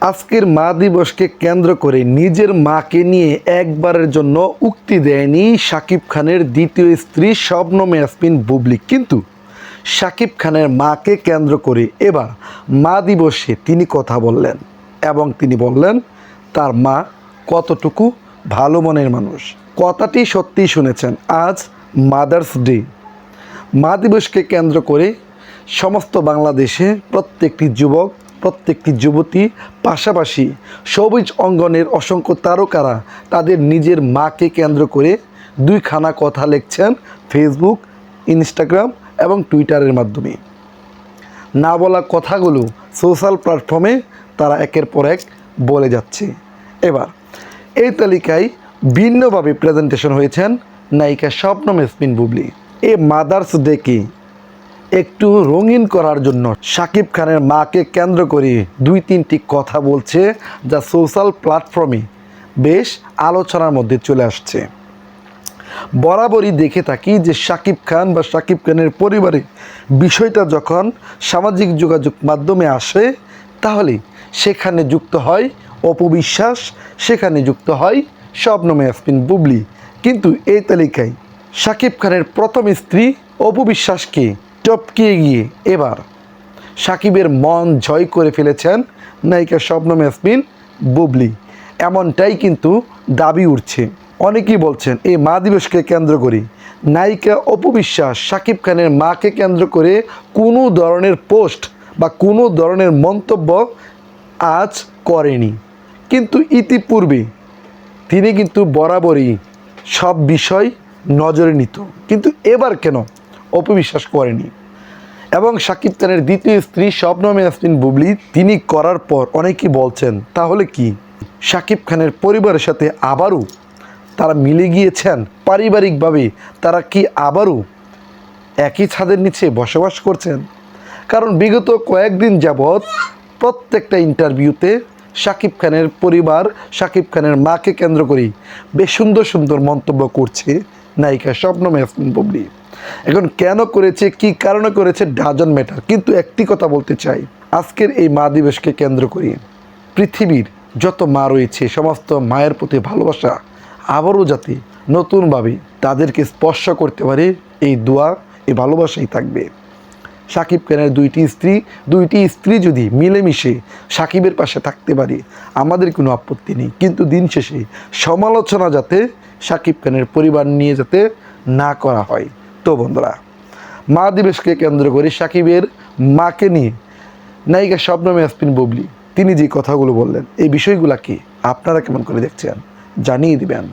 আজকের মা দিবসকে কেন্দ্র করে নিজের মাকে নিয়ে একবারের জন্য উক্তি দেয়নি শাকিব খানের দ্বিতীয় স্ত্রী শবনম ইয়াসমিন বুবলি। কিন্তু শাকিব খানের মাকে কেন্দ্র করে এবার মা দিবসে তিনি কথা বললেন এবং তিনি বললেন, তার মা কতটুকু ভালো মনের মানুষ। কথাটি সত্যিই শুনেছেন আজ মাদার্স ডে মা দিবসকে কেন্দ্র করে সমস্ত বাংলাদেশে প্রত্যেকটি যুবক প্রত্যেকটি যুবতী, পাশাপাশি সবুজ অঙ্গনের অসংখ্য তারকারা তাদের নিজের মাকে কেন্দ্র করে দুইখানা কথা লিখছেন ফেসবুক ইনস্টাগ্রাম এবং টুইটারের মাধ্যমে। না বলা কথাগুলো সোশ্যাল প্ল্যাটফর্মে তারা একের পর এক বলে যাচ্ছে। এবার, এই তালিকায় ভিন্নভাবে প্রেজেন্টেশন হয়েছেন নায়িকা স্বপ্নম এসমিন বুবলি। এ মাদার্স ডেকে একটু রঙিন করার জন্য শাকিব খানের মাকে কেন্দ্র করে দুই তিনটি কথা বলছে যা সোশ্যাল প্ল্যাটফর্মে বেশ আলোচনার মধ্যে চলে আসছে। বরাবরই দেখে থাকি যে শাকিব খান বা শাকিব খানের পরিবারে বিষয়টা যখন সামাজিক যোগাযোগ মাধ্যমে আসে, তাহলে সেখানে যুক্ত হয় অপবিশ্বাস সেখানে যুক্ত হয় শবনমে আসমিন বুবলি। কিন্তু এই তালিকায় শাকিব খানের প্রথম স্ত্রী অপবিশ্বাসকে টপকিয়ে গিয়ে এবার সাকিবের মন জয় করে ফেলেছেন নায়িকা শবনম ইয়াসমিন বুবলি। এমনটাই কিন্তু দাবি উঠছে। অনেকেই বলছেন এই মা দিবসকে কেন্দ্র করে। নায়িকা অপবিশ্বাস সাকিব খানের মাকে কেন্দ্র করে কোনো ধরনের পোস্ট বা কোনো ধরনের মন্তব্য আজ করেনি। কিন্তু ইতিপূর্বে তিনি কিন্তু বরাবরই সব বিষয় নজরে নিত। কিন্তু এবার কেন? অপবিশ্বাস করেনি। এবং শাকিব খানের দ্বিতীয় স্ত্রী শবনম ইয়াসমিন বুবলি, তিনি করার পর অনেকেই বলছেন, তাহলে কি? শাকিব খানের পরিবারের সাথে আবারও তারা মিলে গিয়েছেন? পারিবারিকভাবে তারা কি আবারও একই ছাদের নিচে বসবাস করছেন? কারণ বিগত কয়েকদিন যাবৎ প্রত্যেকটা ইন্টারভিউতে শাকিব খানের পরিবার শাকিব খানের মাকে কেন্দ্র করেই বেশ সুন্দর সুন্দর মন্তব্য করছে নায়িকা স্বপ্নম ইয়াসমিন বুবলি। এখন কেন করেছে, কি কারণে করেছে, ডাজন ম্যাটার কিন্তু একটি কথা বলতে চাই, আজকের এই মা দিবসকে কেন্দ্র করি। পৃথিবীর যত মা রয়েছে, সমস্ত মায়ের প্রতি ভালোবাসা, আবারও যাতে নতুনভাবে তাদেরকে স্পর্শ করতে পারে, এই দোয়া, এই ভালোবাসাই থাকবে। সাকিব খানের দুইটি স্ত্রী দুইটি স্ত্রী যদি মিলেমিশে সাকিবের পাশে থাকতে পারে, আমাদের কোনো আপত্তি নেই। কিন্তু দিন শেষে সমালোচনা যাতে সাকিব খানের পরিবার নিয়ে যাতে না করা হয়। তো বন্ধুরা, মা দিবসকে কেন্দ্র করে সাকিবের মাকে নিয়ে নায়িকা স্বপ্নমে আসপিন বুবলি, তিনি যে কথাগুলো বললেন, এই বিষয়গুলা কি আপনারা কেমন করে দেখছেন, জানিয়ে দিবেন।